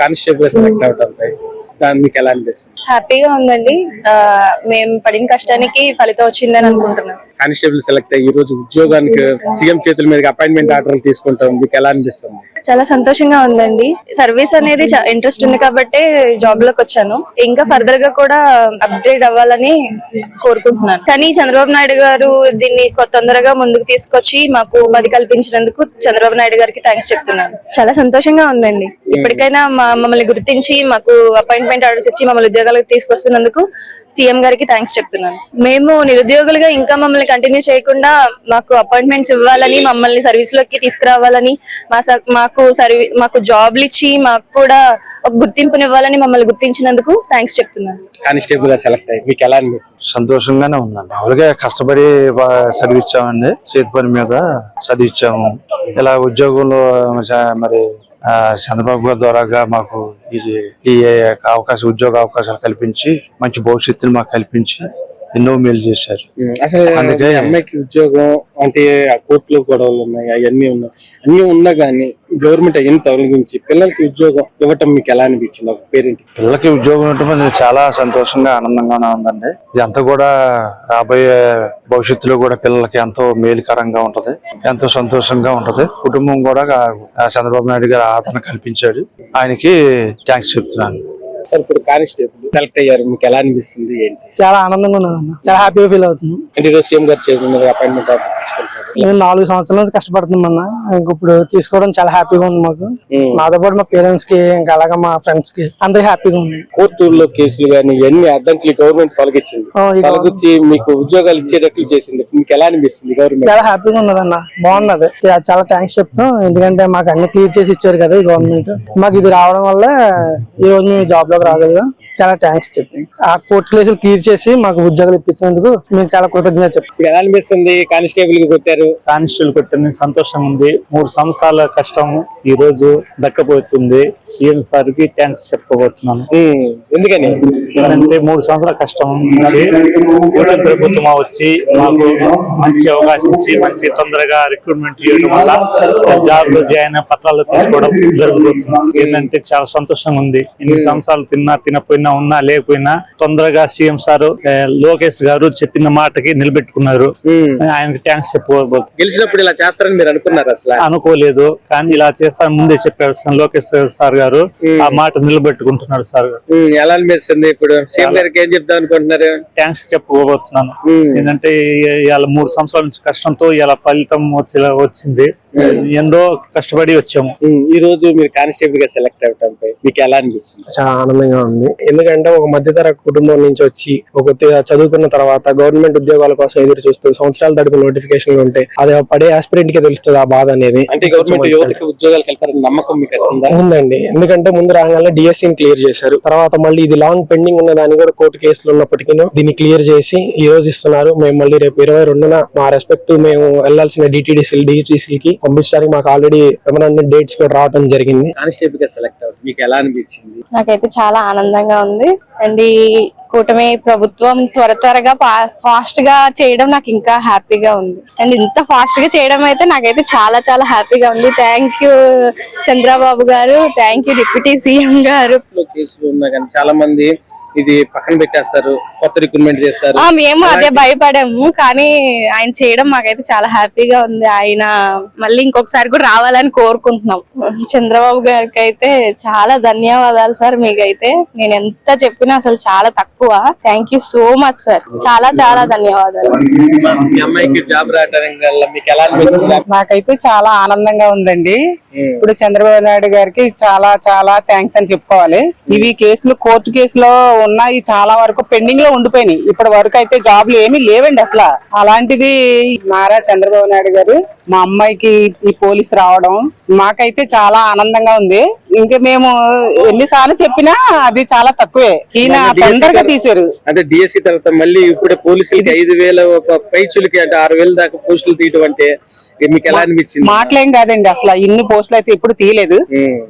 Constable select అవడంపై దాని మీకు ఎలా అనిపిస్తుంది? హ్యాపీగా ఉందండి. మేము పడిన కష్టానికి ఫలితం వచ్చిందని అనుకుంటున్నాం. కానిస్టేబుల్ సెలెక్ట్ అయ్యి ఈ రోజు ఉద్యోగానికి సీఎం చేతుల మీద అపాయింట్మెంట్ ఆర్డర్లు తీసుకుంటాం. మీకు ఎలా అనిపిస్తుంది? చాలా సంతోషంగా ఉందండి. సర్వీస్ అనేది ఇంట్రెస్ట్ ఉంది కాబట్టి జాబ్లోకి వచ్చాను. ఇంకా ఫర్దర్గా కూడా అప్గ్రేడ్ అవ్వాలని కోరుకుంటున్నాను. కానీ చంద్రబాబు నాయుడు గారు దీన్ని తొందరగా ముందుకు తీసుకొచ్చి మాకు ఉపాధి కల్పించినందుకు చంద్రబాబు నాయుడు గారికి థ్యాంక్స్ చెప్తున్నాను. చాలా సంతోషంగా ఉందండి. ఇప్పటికైనా మా మమ్మల్ని గుర్తించి మాకు అపాయింట్మెంట్ ఆర్డర్స్ ఇచ్చి మమ్మల్ని ఉద్యోగాలకు తీసుకొస్తున్నందుకు సీఎం గారికి థ్యాంక్స్ చెప్తున్నాను. మేము నిరుద్యోగులుగా ఇంకా మమ్మల్ని కంటిన్యూ చేయకుండా మాకు అపాయింట్మెంట్స్ ఇవ్వాలని మమ్మల్ని సర్వీస్లోకి తీసుకురావాలని మా మాకు సర్వీ మాకు జాబ్లు ఇచ్చి మాకు కూడా ఒక గుర్తింపునివ్వాలని మమ్మల్ని గుర్తించినందుకు థ్యాంక్స్ చెప్తున్నాను. కానిస్టేబుల్గా సెలెక్ట్ అయ్యి మీకు ఎలా అనిపిస్తుంది? సంతోషంగానే ఉందండి మామూలుగా కష్టపడి చదివించామండి. చేతి పని మీద చదివించాము. ఇలా ఉద్యోగంలో మరి చంద్రబాబు గారి ద్వారాగా మాకు ఇది ఈ అవకాశం ఉద్యోగ అవకాశాలు కల్పించి మంచి భవిష్యత్తును మాకు కల్పించి ఎన్నో మేలు చేశారు. అసలు అందుకే- అమ్మాయికి ఉద్యోగం అంటే ఆ కోర్టులో గొడవలు ఉన్నాయి అవన్నీ ఉన్నాయి. అన్ని ఉన్నా గానీ గవర్నమెంట్ అవన్నీ తొలగించి పిల్లలకి ఉద్యోగం ఇవ్వటం మీకు ఎలా అనిపించింది? ఒక పేరెంట్? పిల్లలకి ఉద్యోగం అనేది చాలా సంతోషంగా ఆనందంగానే ఉందండి. ఇదంతా కూడా రాబోయే భవిష్యత్తులో కూడా పిల్లలకి ఎంతో మేలుకరంగా ఉంటది ఎంతో సంతోషంగా ఉంటది. కుటుంబం కూడా చంద్రబాబు నాయుడు గారు ఆదరణ కల్పించాడు. ఆయనకి థ్యాంక్స్ చెప్తున్నాను. సార్ ఇప్పుడు కానిస్టేబుల్ సెలెక్ట్ అయ్యారు. మీకు ఎలా అనిపిస్తుంది? ఏంటి? చాలా ఆనందంగా ఉన్నది అన్న చాలా హ్యాపీగా ఫీల్ అవుతుంది అంటే ఈరోజు సీఎం గారు చేసిన అపాయింట్మెంట్ ఆర్డర్ నేను నాలుగు సంవత్సరాల నుంచి కష్టపడుతున్నాం అన్న ఇంక ఇప్పుడు తీసుకోవడం చాలా హ్యాపీగా ఉంది మాకు. ఉమ్. నాతో పాటు మా పేరెంట్స్కి ఇంకా అలాగే మా ఫ్రెండ్స్కి అందరికి హ్యాపీగా ఉంది కోర్టుల్లో కేసులు కానీ ఇవన్నీ అడ్డంకులు గవర్నమెంట్ తొలగించింది తొలగించి మీకు ఉద్యోగాలు ఇచ్చేటట్లు చేసింది. మీకు ఎలా అనిపిస్తుంది గవర్నమెంట్ చాలా హ్యాపీగా ఉన్నది అన్న బాగున్నది చాలా థ్యాంక్స్ చెప్తాం. ఎందుకంటే మాకు అన్ని క్లియర్ చేసి ఇచ్చారు కదా ఈ గవర్నమెంట్ మాకు ఇది రావడం వల్ల ఈ రోజు మేము జాబ్లోకి రాగలిగాం. చాలా థ్యాంక్స్ చెప్తాం ఆ కోర్టు కేసులు క్లియర్ చేసి మాకు ఉద్యోగాలు ఇప్పించినందుకు మేము చాలా కృతజ్ఞత చెప్తాం ఎలా అనిపిస్తుంది? కానిస్టేబుల్కి కొట్టారు. కానిస్టేబుల్ కొట్టిన సంతోషం ఉంది. మూడు సంవత్సరాల కష్టం ఈ రోజు దక్కపోతుంది. సీఎం సార్కి థ్యాంక్స్ చెప్పబోతున్నాను ఎందుకని? ఎందుకంటే మూడు సంవత్సరాల కష్టం నుంచి కూటమి ప్రభుత్వం వచ్చి మాకు మంచి అవకాశం ఇచ్చి మంచి తొందరగా రిక్రూట్మెంట్ చేయడం వల్ల జాబ్లో జాయిన్ పత్రాలు తీసుకోవడం జరుగుతుంది. ఏంటంటే చాలా సంతోషంగా ఉంది. ఎన్ని సంవత్సరాలు తిన్నా తినపోయినా ఉన్నా లేకపోయినా తొందరగా సీఎం సార్ లోకేష్ గారు చెప్పిన మాటకి నిలబెట్టుకున్నారు. ఆయనకి థ్యాంక్స్ చెప్పుకోబోతున్నాను గెలిచినప్పుడు ఇలా చేస్తారని మీరు అనుకున్నారు అసలు? అనుకోలేదు కానీ ఇలా చేస్తాను ముందే చెప్పారు లోకేష్ సార్ గారు. ఆ మాట నిలబెట్టుకుంటున్నాడు సార్ ఎలా అనిపిస్తుంది ఇప్పుడు సీఎం గారికి ఏం చెప్దాం అనుకుంటున్నారు? థ్యాంక్స్ చెప్పుకోబోతున్నాను. ఏంటంటే ఇవాళ మూడు సంవత్సరాల నుంచి కష్టంతో ఇలా ఫలితం వచ్చి- వచ్చింది. ఎంతో కష్టపడి వచ్చాము. ఈ రోజు మీరు కానిస్టేబుల్గా సెలెక్ట్ అవటంపై మీకు ఎలా అనిపిస్తుంది? చాలా ఆనందంగా ఉంది. ఎందుకంటే ఒక మధ్యతర కుటుంబం నుంచి వచ్చి ఒక చదువుకున్న తర్వాత గవర్నమెంట్ ఉద్యోగాల కోసం ఎదురు చూస్తూ సంవత్సరాల తడుపు నోటిఫికేషన్లు ఉంటాయి అది పడే ఆస్పిరెంట్కి తెలుస్తుంది ఆ బాధ అనేది. అంటే గవర్నమెంట్ యువతకి ఉద్యోగాలకు వెళ్తారని నమ్మకం మీకు వచ్చిందా? ఉందండి. ఎందుకంటే ముందు రాగానే డిఎస్సీని క్లియర్ చేశారు. తర్వాత మళ్ళీ ఇది లాంగ్ పెండింగ్ ఉన్న దాన్ని కూడా కోర్టు కేసులు ఉన్నప్పటికీ దీన్ని క్లియర్ చేసి ఈ రోజు ఇస్తున్నారు. మేము మళ్ళీ రేపు ఇరవై రెండున మా రెస్పెక్ట్ మేము వెళ్ళాల్సిన డిటిడిసి డిజిటిసి కి పంపించడానికి మాకు ఆల్రెడీ మెమరాండం డేట్స్ కూడా రావడం జరిగింది. కానిస్టేబుల్గా సెలెక్ట్ అవ్వడం మీకు ఎలా అనిపించింది? నాకైతే చాలా ఆనందంగా ఉంది. అండ్ ఈ కూటమి ప్రభుత్వం త్వర త్వరగా ఫాస్ట్గా చేయడం నాకు ఇంకా హ్యాపీగా ఉంది. అండ్ ఇంత ఫాస్ట్గా చేయడం అయితే నాకైతే చాలా చాలా హ్యాపీగా ఉంది. థ్యాంక్ యూ చంద్రబాబు గారు. థ్యాంక్ యూ డిప్యూటీ సీఎం గారు. చాలా మంది ఇది పక్కన పెట్టేస్తారు కొత్త రిక్రూట్మెంట్ చేస్తారు. ఆ, మేము అదే భయపడాము కానీ ఆయన చేయడం మాకైతే చాలా హ్యాపీగా ఉంది. ఆయన మళ్ళీ ఇంకొకసారి కూడా రావాలని కోరుకుంటున్నాం. చంద్రబాబు గారికి అయితే చాలా ధన్యవాదాలు సార్ మీకైతే. నేను ఎంత చెప్పినా అసలు చాలా తక్కువ. Thank you so much sir చాలా చాలా ధన్యవాదాలు. మీ అమ్మాయికి జాబ్ రావడం వల్ల మీకు ఎలా అనిపిస్తుంది? నాకైతే చాలా ఆనందంగా ఉందండి. ఇప్పుడు చంద్రబాబు నాయుడు గారికి చాలా చాలా థ్యాంక్స్ అని చెప్పుకోవాలి. ఇవి కేసులు కోర్టు కేసులో ఉన్నాయి చాలా వరకు పెండింగ్లో ఉండిపోయినాయి. ఇప్పటి వరకు అయితే జాబ్లు ఏమీ లేవండి అసలు. అలాంటిది నారా చంద్రబాబు నాయుడు గారు మా అమ్మాయికి ఈ పోలీస్ రావడం మాకైతే చాలా ఆనందంగా ఉంది. ఇంకా మేము ఎన్నిసార్లు చెప్పినా అది చాలా తక్కువే. ఈయన తొందరగా తీశారు. అంటే డిఎస్సి తర్వాత మళ్ళీ ఇప్పుడే పోలీసులకి ఐదు వేల ఒక పైచులకి అంటే ఆరు వేల దాకా పోస్టులు తీయటం అంటే మీకు ఎలా అనిపించింది? మాటలేం కాదండి అసలు. ఇన్ని పోస్టులు అయితే ఎప్పుడు తీయలేదు.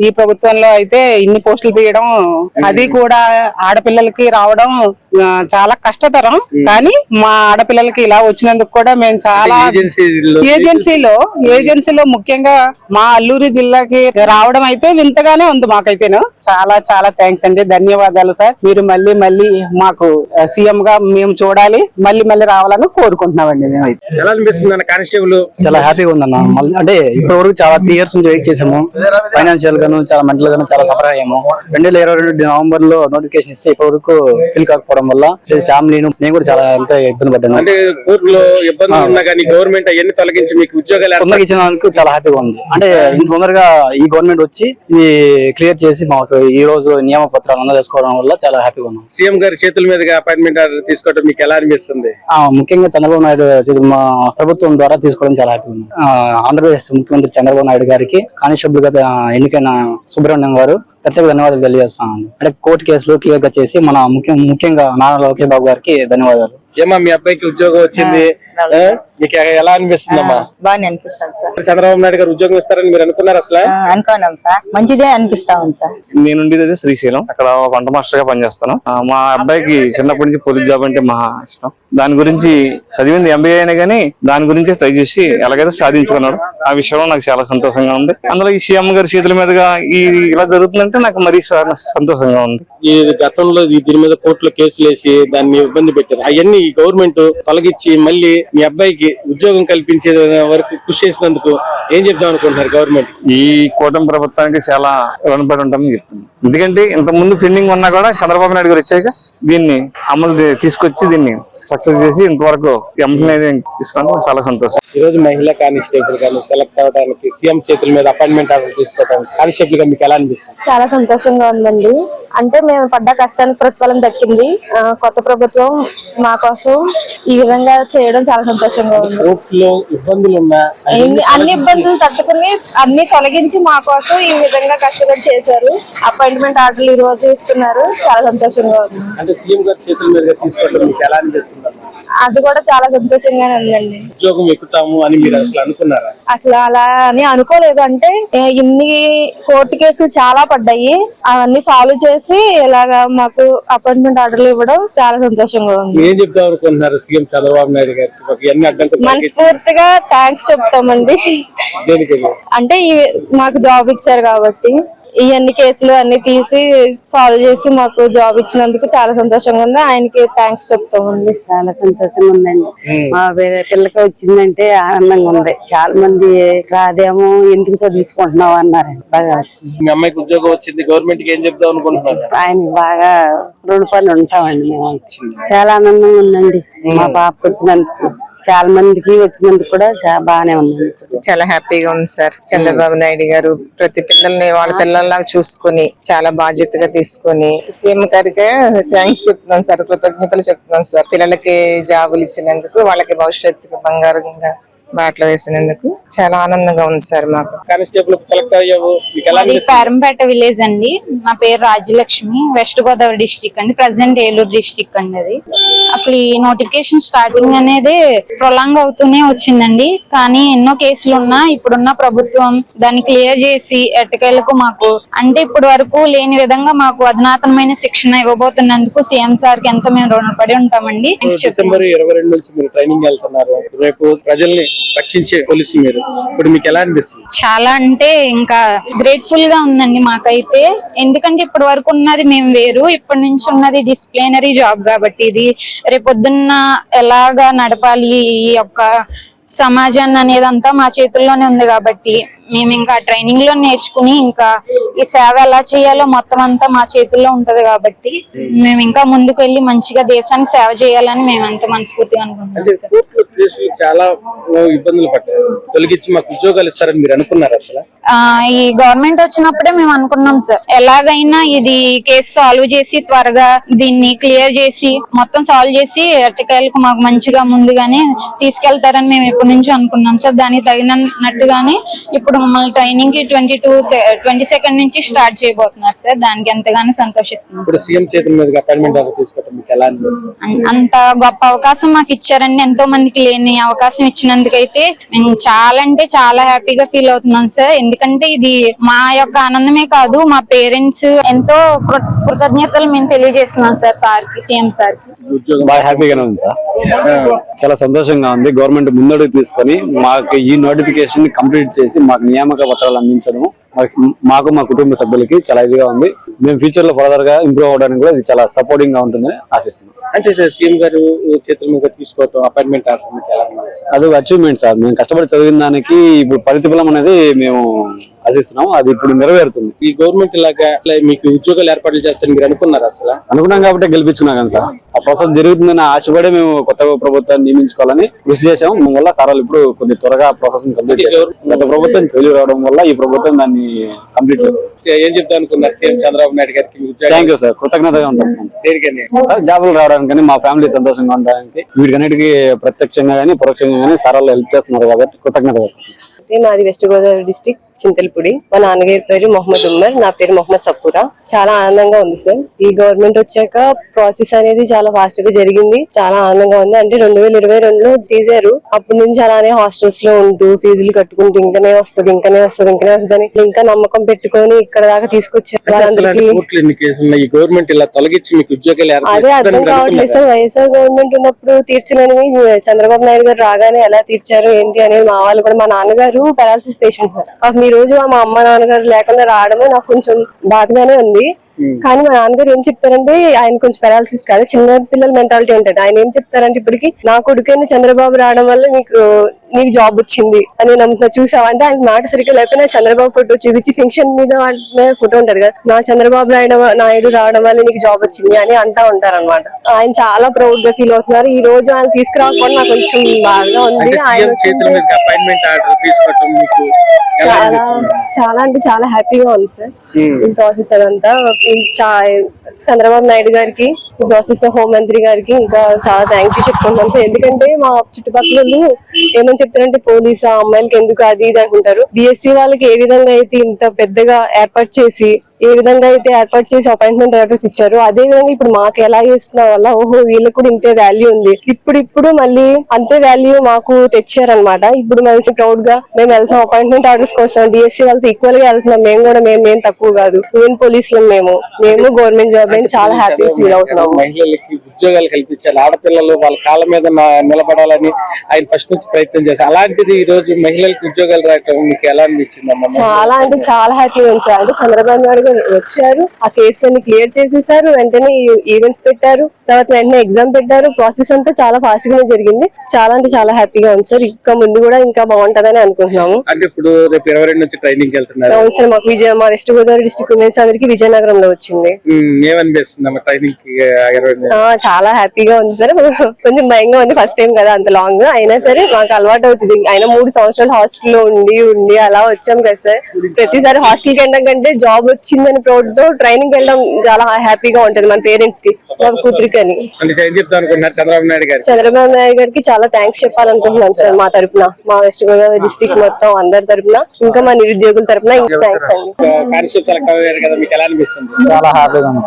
ఈ ప్రభుత్వంలో అయితే ఇన్ని పోస్టులు తీయడం అది కూడా పిల్లలకి రావడం చాలా కష్టతరం. కానీ మా ఆడపిల్లలకి ఇలా వచ్చినందుకు కూడా మేము చాలా ఏజెన్సీలో ఏజెన్సీలో ముఖ్యంగా మా అల్లూరు జిల్లాకి రావడం అయితే వింతగానే ఉంది మాకైతేను. చాలా చాలా థ్యాంక్స్ అండి. ధన్యవాదాలు సార్. మీరు మళ్ళీ మళ్ళీ మాకు సీఎం గా మేము చూడాలి. మళ్ళీ మళ్ళీ రావాలని కోరుకుంటున్నామండి మేమైతే. ఎలా అనిపిస్తుంది అన్న కానిస్టేబుల్? చాలా హ్యాపీగా ఉందన్న. మళ్ళీ అంటే ఇప్పటి వరకు చాలా త్రీ ఇయర్స్ నుంచి వెయిట్ చేసాము ఫైనాన్షియల్ గాను చాలా మెంటల్ గాను చాలా సఫర్ అయ్యాము. రెండు వేల ఇరవై రెండు నవంబర్లో నోటిఫికేషన్ ఇస్తే ఇప్పటి వరకు ఫిల్ కాకపోవడం వల్ల ఫ్యామిలీను నేను కూడా చాలా ఎంత ఇబ్బంది పడ్డాను. అంటే కోర్టులో ఉన్నా కానీ గవర్నమెంట్ అవన్నీ తొలగించి మీకు ఉద్యోగాలు తొందరగా చాలా హ్యాపీగా ఉంది. అంటే ఇంత తొందరగా ఈ గవర్నమెంట్ వచ్చి ఇది క్లియర్ చేసి మాకు ఈ రోజు నియమ పత్రాలు అందజేసుకోవడం వల్ల చాలా హ్యాపీగా ఉన్నాం. సీఎం గారి చేతుల మీదుగా అపాయింట్మెంట్ ఆర్డర్ తీసుకోవడం మీకు ఎలా అనిపిస్తుంది? ఆ, ముఖ్యంగా చంద్రబాబు నాయుడు మా ప్రభుత్వం ద్వారా తీసుకోవడం చాలా హ్యాపీగా ఉంది. ఆంధ్రప్రదేశ్ ముఖ్యమంత్రి చంద్రబాబు నాయుడు గారికి కానిస్టేబుల్గా ఆ, ఎన్నికైన సుబ్రహ్మణ్యం గారు ప్రత్యేక ధన్యవాదాలు తెలియజేస్తాను అంటే కోర్టు కేసులు క్లియర్గా చేసి మన ముఖ్య ముఖ్యంగా నారా లోకేష్ బాబు గారికి ధన్యవాదాలు. ఏమా మీ అబ్బాయికి ఉద్యోగం వచ్చింది? ఆ? మీకు ఎలా అనిపిస్తుందమ్మా? బాగా అనిపిస్తుంది సార్. చంద్రబాబు నాయుడు గారు ఉద్యోగం ఇస్తారని మీరు అనుకున్నారు అసలు? అనుకున్నాం సార్. మంచిదే అనిపిస్తా ఉంది సార్. నేను ఉండేది అయితే శ్రీశైలం. అక్కడ వంట మాస్టర్గా పనిచేస్తాను. మా అబ్బాయికి చిన్నప్పటి నుంచి పోలీస్ జాబ్ అంటే మహా ఇష్టం. దాని గురించి చదివింది ఎంబీఏ అయినా కానీ దాని గురించి ట్రై చేసి ఎలాగైతే సాధించుకున్నాడు. ఆ విషయంలో నాకు చాలా సంతోషంగా ఉంది. అందులో ఈ సీఎం గారి చేతుల మీదుగా ఈ ఇలా జరుగుతుందంటే నాకు మరీ సంతోషంగా ఉంది. ఈ గతంలో ఈ దీని మీద కోర్టులో కేసులు వేసి దాన్ని ఇబ్బంది పెట్టారు. అవన్నీ ఈ గవర్నమెంట్ తొలగించి మళ్ళీ మీ అబ్బాయికి ఉద్యోగం కల్పించే వరకు కృషి చేసినందుకు ఏం చెప్తాం అనుకుంటున్నారు గవర్నమెంట్? ఈ కూటమి ప్రభుత్వానికి చాలా రుణపడి ఉంటామని చెప్తుంది ఎందుకంటే ఇంత ముందు పెండింగ్ ఉన్నా కూడా చంద్రబాబు నాయుడు గారు వచ్చాక దీన్ని అమలు తీసుకొచ్చి దీన్ని సక్సెస్ చేసి ఇంతవరకు ఎంప్లాయ్ తీసుకున్నందుకు చాలా సంతోషం. ఈ రోజు మహిళా కానిస్టేబుల్ కానీ సెలెక్ట్ అవడానికి సీఎం చేతుల మీద అపాయింట్మెంట్ ఆర్డర్ తీసుకోవడానికి కానిస్టేబుల్గా మీకు ఎలా అనిపిస్తుంది? చాలా సంతోషంగా ఉందండి. అంటే మేము పడ్డ కష్టానికి ప్రతిఫలం దక్కింది. కొత్త ప్రభుత్వం మా కోసం ఈ విధంగా చేయడం చాలా సంతోషంగా ఉంది. కోర్టులో ఇబ్బందులు ఉన్నా అన్ని ఇబ్బందులు తట్టుకుని అన్ని తొలగించి మా కోసం ఈ విధంగా కష్టపడి చేశారు. అపాయింట్మెంట్ ఆర్డర్లు ఈ రోజు ఇస్తున్నారు. చాలా సంతోషంగా ఉంది. అంటే సీఎం గారి చేతుల మీదుగా తీసుకోవడం మీకు ఎలా అనిపిస్తుంది? అది కూడా చాలా సంతోషంగానే ఉందండి. ఉద్యోగం ఎక్కుతాము అని మీరు అసలు అనుకున్నారా? అసలు అలా అని అనుకోలేదు. అంటే ఇన్ని కోర్టు కేసులు చాలా పడ్డాయి. అవన్నీ సాల్వ్ చేసి ఇలాగా మాకు అపాయింట్మెంట్ ఆర్డర్లు ఇవ్వడం చాలా సంతోషంగా ఉంది. ఏం చెప్దాం అనుకుంటున్నారు సీఎం చంద్రబాబు నాయుడు గారికి మనస్ఫూర్తిగా థ్యాంక్స్ చెప్తామండి. అంటే మాకు జాబ్ ఇచ్చారు కాబట్టి. ఈ అన్ని కేసులు అన్ని తీసి సాల్వ్ చేసి మాకు జాబ్ ఇచ్చినందుకు చాలా సంతోషంగా ఉంది. ఆయనకి థ్యాంక్స్ చెప్తామండి చాలా సంతోషంగా ఉందండి. మా పిల్ల- పిల్లకి వచ్చిందంటే ఆనందంగా ఉంది. చాలా మంది రాదేమో ఎందుకు చదివించుకుంటున్నావు అన్నారండి బాగా వచ్చింది. మీ అమ్మాయికి ఉద్యోగం వచ్చింది. గవర్నమెంట్కి ఏం చెప్దాం అనుకుంటున్నారు? ఆయన బాగా రుణపడి ఉంటామండి మేము చాలా ఆనందంగా ఉందండి. మా పాపకు వచ్చినందుకు చాలా మందికి వచ్చినందుకు కూడా చాలా బాగానే ఉందండి. చాలా హ్యాపీగా ఉంది సార్. చంద్రబాబు నాయుడు గారు ప్రతి పిల్లల్ని వాళ్ళ పిల్లల్లాగా చూసుకొని చాలా బాధ్యతగా తీసుకొని సీఎం గారికి థ్యాంక్స్ చెప్తున్నాను సార్ కృతజ్ఞతలు చెప్తున్నాను సార్. పిల్లలకి జాబులు ఇచ్చినందుకు వాళ్ళకి భవిష్యత్తుకి బంగారంగా బాటలు వేసినందుకు చాలా ఆనందంగా ఉంది సార్ మాకు. కానిస్టేబుల్ సెలెక్ట్ అయ్యావు. పేరంపేట విలేజ్ అండి. నా పేరు రాజ్యలక్ష్మి. వెస్ట్ గోదావరి డిస్టిక్ అండి. ప్రజెంట్ ఏలూరు డిస్టిక్ అండి అది. అసలు ఈ నోటిఫికేషన్ స్టార్టింగ్ అనేది ప్రొలాంగ్ అవుతూనే వచ్చిందండి. కానీ ఎన్నో కేసులు ఉన్నా ఇప్పుడున్న ప్రభుత్వం దాన్ని క్లియర్ చేసి ఎట్టకేలకు మాకు అంటే ఇప్పటి వరకు లేని విధంగా మాకు అధునాతనమైన శిక్షణ ఇవ్వబోతున్నందుకు సీఎం సార్కి ఎంతో మేము రుణపడి ఉంటామండి. డిసెంబర్. ఇరవై రెండు నుంచి మీరు ట్రైనింగ్ వెళ్తున్నారు. రేపు ప్రజల్ని రక్షించే పోలీసు మీరు? ఇప్పుడు మీకు ఎలా అనిపిస్తుంది? చాలా అంటే ఇంకా గ్రేట్ఫుల్గా ఉందండి మాకైతే. ఎందుకంటే ఇప్పటి వరకు ఉన్నది మేము వేరు. ఇప్పటి నుంచి ఉన్నది డిసిప్లినరీ జాబ్ కాబట్టి ఇది. రేపొద్దున్న ఎలాగా నడపాలి ఈ యొక్క సమాజాన్ని అనేది అంతా మా చేతుల్లోనే ఉంది కాబట్టి మేము ఇంకా ట్రైనింగ్లో నేర్చుకుని ఇంకా ఈ సేవ ఎలా చేయాలో మొత్తం అంతా మా చేతుల్లో ఉంటది కాబట్టి మేము ఇంకా ముందుకు వెళ్ళి మంచిగా దేశానికి సేవ చేయాలని మేము అంత మనస్ఫూర్తిగా అనుకుంటున్నాం చాలా ఇబ్బందులు పడ్డారు తొలగించి మాకు ఉద్యోగాలు ఇస్తారని మీరు అనుకున్నారు అసలు? ఆ ఈ గవర్నమెంట్ వచ్చినప్పుడే మేము అనుకున్నాం సార్. ఎలాగైనా ఇది కేసు సాల్వ్ చేసి త్వరగా దీన్ని క్లియర్ చేసి మొత్తం సాల్వ్ చేసి ఎట్టకేలకు మాకు మంచిగా ముందుగానే తీసుకెళ్తారని మేము ఎప్పటి నుంచో అనుకున్నాం సార్. దానికి తగినట్టుగానే ఇప్పుడు ఇప్పుడు మమ్మల్ని ట్రైనింగ్కి ట్వంటీ టూ ట్వంటీ సెకండ్ నుంచి స్టార్ట్ చేయబోతున్నారు సార్ దానికి ఎంతగానో సంతోషిస్తున్నాం ఇప్పుడు సీఎం చేతుల మీదుగా అపాయింట్మెంట్ ఆర్డర్ తీసుకోవటం మీకు ఎలా అనిపిస్తుంది? అం- అంత గొప్ప అవకాశం మాకు ఇచ్చారండి. ఎంతో మందికి లేని అవకాశం ఇచ్చినందుకైతే మేము చాలా అంటే చాలా హ్యాపీగా ఫీల్ అవుతున్నాం సార్ ఎందుకంటే ఇది మా యొక్క ఆనందమే కాదు మా పేరెంట్స్ ఎంతో కృ- కృతజ్ఞతలు మేము తెలియజేస్తున్నాం సార్ సార్కి సీఎం సార్కి ఉద్యోగం బాగా హ్యాపీగానే ఉంది సార్ చాలా సంతోషంగా ఉంది. గవర్నమెంట్ ముందడుగు తీసుకొని మాకు ఈ నోటిఫికేషన్ కంప్లీట్ చేసి మాకు నియామక పత్రాలు అందించడము. మాకు- మా కుటుంబ సభ్యులకి చాలా ఇదిగా ఉంది. మేము ఫ్యూచర్లో ఫర్దర్గా ఇంప్రూవ్ అవడానికి కూడా ఇది చాలా సపోర్టింగ్గా ఉంటుందని ఆశిస్తున్నాం. అంటే సార్ సీఎం గారు చేతుల మీద తీసుకోవటం అపాయింట్మెంట్ అదొక అచీవ్మెంట్ సార్. మేము కష్టపడి చదివిన దానికి ఇప్పుడు ప్రతిఫలం అనేది మేము ఆశిస్తున్నాం. అది ఇప్పుడు నెరవేరుతుంది. ఈ గవర్నమెంట్ ఇలాగా ఇలా మీకు ఉద్యోగాలు ఏర్పాట్లు చేస్తారని మీరు అనుకున్నారు అసలు? అనుకున్నాం కాబట్టి గెలిపించుకున్నాం కదా సార్. ఆ ప్రాసెస్ జరుగుతుందని ఆశపడి మేము కొత్త ప్రభుత్వాన్ని నియమించుకోవాలని కృషి చేసాం వల్ల సార్ ఇప్పుడు కొద్ది త్వరగా ప్రాసెస్ కంప్లీట్ చేశారు. గత ప్రభుత్వం ఫెయిల్యూర్ రావడం వల్ల ఈ ప్రభుత్వం దాన్ని కంప్లీట్ చేస్తారు ఏం చెప్తా అనుకున్నారు? సీఎం చంద్రబాబు నాయుడు గారికి థ్యాంక్ యూ సార్ కృతజ్ఞతగా ఉంటాం. దేనికని? సార్ జాబులు రావడానికి మా ఫ్యామిలీ సంతోషంగా ఉండడానికి వీటికన్నిటికీ ప్రత్యక్షంగా కానీ పరోక్షంగా కానీ సార్ వాళ్ళు హెల్ప్ చేస్తున్నారు కాబట్టి కృతజ్ఞతగా మాది వెస్ట్ గోదావరి డిస్టిక్ చింతలపూడి. మా నాన్నగారి పేరు మొహమ్మద్ ఉమ్మర్ నా పేరు మొహమ్మద్ సప్పురా చాలా ఆనందంగా ఉంది సార్. ఈ గవర్నమెంట్ వచ్చాక ప్రాసెస్ అనేది చాలా ఫాస్ట్గా జరిగింది. చాలా ఆనందంగా ఉంది. అంటే రెండు వేల ఇరవై రెండులో తీశారు. అప్పటి నుంచి అలానే హాస్టల్స్లో ఉంటూ ఫీజులు కట్టుకుంటూ ఇంకనే వస్తుంది ఇంకనే వస్తుంది ఇంకనే వస్తుంది ఇంకా నమ్మకం పెట్టుకొని ఇక్కడ దాకా తీసుకొచ్చారు. అదే అర్థం కావట్లేదు సార్. వైఎస్ఆర్ గవర్నమెంట్ ఉన్నప్పుడు తీర్చలేనివి చంద్రబాబు నాయుడు గారు రాగానే ఎలా తీర్చారు ఏంటి అనేది మా వాళ్ళు కూడా మా నాన్నగారు పారాలసిస్ పేషెంట్ సార్. ఈ రోజు మా అమ్మ నాన్నగారు లేకుండా రావడమే నాకు కొంచెం బాధగానే ఉంది. కానీ మా నాన్నగారు ఏం చెప్తారంటే ఆయన కొంచెం పారాలసిస్ కాదు. చిన్న పిల్లల మెంటాలిటీ ఉంటది. ఆయన ఏం చెప్తారంటే ఇప్పటికి నా కొడుకైనా చంద్రబాబు రావడం వల్ల నీకు నీకు జాబ్ వచ్చింది అని నమ్ముతున్నా చూసావా? అంటే ఆయన మాట సరిగ్గా లేకపోయినా చంద్రబాబు ఫోటో చూపించి ఫంక్షన్ మీద ఫోటో ఉంటది కదా. నా చంద్రబాబు నాయుడు నాయుడు రావడం వల్ల నీకు జాబ్ వచ్చింది అని అంటా ఉంటారు ఆయన చాలా ప్రౌడ్గా ఫీల్ అవుతున్నారు. ఈ రోజు ఆయన తీసుకురాకపోవడం నాకు కొంచెం బాగా ఉంది. ఆయన చాలా చాలా అంటే చాలా హ్యాపీగా ఉంది సార్ ఈ ప్రాసెస్ అదంతా. చంద్రబాబు నాయుడు గారికి ప్రాసెస్ హోంమంత్రి గారికి ఇంకా చాలా థ్యాంక్ యూ చెప్పుకుంటున్నాను సార్ ఎందుకంటే మా చుట్టుపక్కల వాళ్ళు ఏమని చెప్తారంటే పోలీసు ఆ అమ్మాయిలకి ఎందుకు అది ఇది అనుకుంటారు. బిఎస్సి వాళ్ళకి ఏ విధంగా అయితే ఇంత పెద్దగా ఏర్పాటు చేసి ఏ విధంగా అయితే ఏర్పాటు చేసి అపాయింట్మెంట్ ఆర్డర్స్ ఇచ్చారు అదే విధంగా ఇప్పుడు మాకు ఎలా చేస్తున్న వల్ల ఓహో వీళ్ళకి కూడా ఇంతే వాల్యూ ఉంది. ఇప్పుడు ఇప్పుడు మళ్ళీ అంతే వాల్యూ మాకు తెచ్చారనమాట ఇప్పుడు మేము ప్రౌడ్గా మేము వెళ్తాం అపాయింట్మెంట్ ఆర్డర్స్ కోసం. డిఎస్సి వాళ్ళతో ఈక్వల్గా వెళ్తున్నాం. మేము కూడా మేము మేము తక్కువ కాదు. ఈవెన్ పోలీసులు మేము. మేము గవర్నమెంట్ జాబ్ అని చాలా హ్యాపీ ఫీల్ అవుతున్నాము మహిళలకి ఉద్యోగాలు కల్పించాలి. ఆడపిల్లలు వాళ్ళ కాళ్ళ మీద నిలబడాలని ఆయన ఫస్ట్ నుంచి ప్రయత్నం చేశారు. అలాంటిది ఈ రోజు మహిళలకు ఉద్యోగాలు రావటం మీకు ఎలా అనిపించింది చాలా అంటే చాలా హ్యాపీగా ఉంది అంటే చంద్రబాబు నాయుడు గారు వచ్చారు. ఆ కేసు అన్ని క్లియర్ చేసేసారు. వెంటనే ఈవెంట్స్ పెట్టారు. తర్వాత వెంటనే ఎగ్జామ్ పెట్టారు. ప్రాసెస్ అంతా చాలా ఫాస్ట్ గానే జరిగింది. చాలా అంటే చాలా హ్యాపీగా ఉంది సార్. ఇంకా ముందు కూడా ఇంకా బాగుంటదని అనుకుంటున్నాము. అంటే ఇప్పుడు రేపు ఇరవై రెండు నుంచి ట్రైనింగ్ వెళ్తున్నారు. అవును సార్ మాకు విజయ మా వెస్ట్ గోదావరి డిస్ట్రిక్ట్ ఉమెన్స్ అందరికి విజయనగరంలో వచ్చింది. ఏమనిపిస్తుంది ట్రైనింగ్ చాలా హ్యాపీగా ఉంది సార్. కొంచెం భయంగా ఉంది ఫస్ట్ టైం కదా అంత లాంగ్ అయినా సరే మాకు అలవాటు అవుతుంది. అయినా మూడు సంవత్సరాలు హాస్టల్లో ఉండి ఉండి అలా వచ్చాం కదా సార్. ప్రతిసారి హాస్టల్కి వెళ్ళడం కంటే జాబ్ వచ్చిందని ప్రౌడ్తో ట్రైనింగ్ వెళ్ళడం చాలా హ్యాపీగా ఉంటది మన పేరెంట్స్కి మా కూతురికి అని అంటే ఏం చెప్తా అనుకుంటున్నారు చంద్రబాబు నాయుడు గారు. చంద్రబాబు నాయుడు గారికి చాలా థ్యాంక్స్ చెప్పాలనుకుంటున్నాను సార్ మా తరపున మా వెస్ట్ గోదావరి డిస్ట్రిక్ట్ మొత్తం అందరి తరపున ఇంకా మా నిరుద్యోగుల తరపున ఇంకా థ్యాంక్స్ అండి. చాలా హ్యాపీగా ఉంది.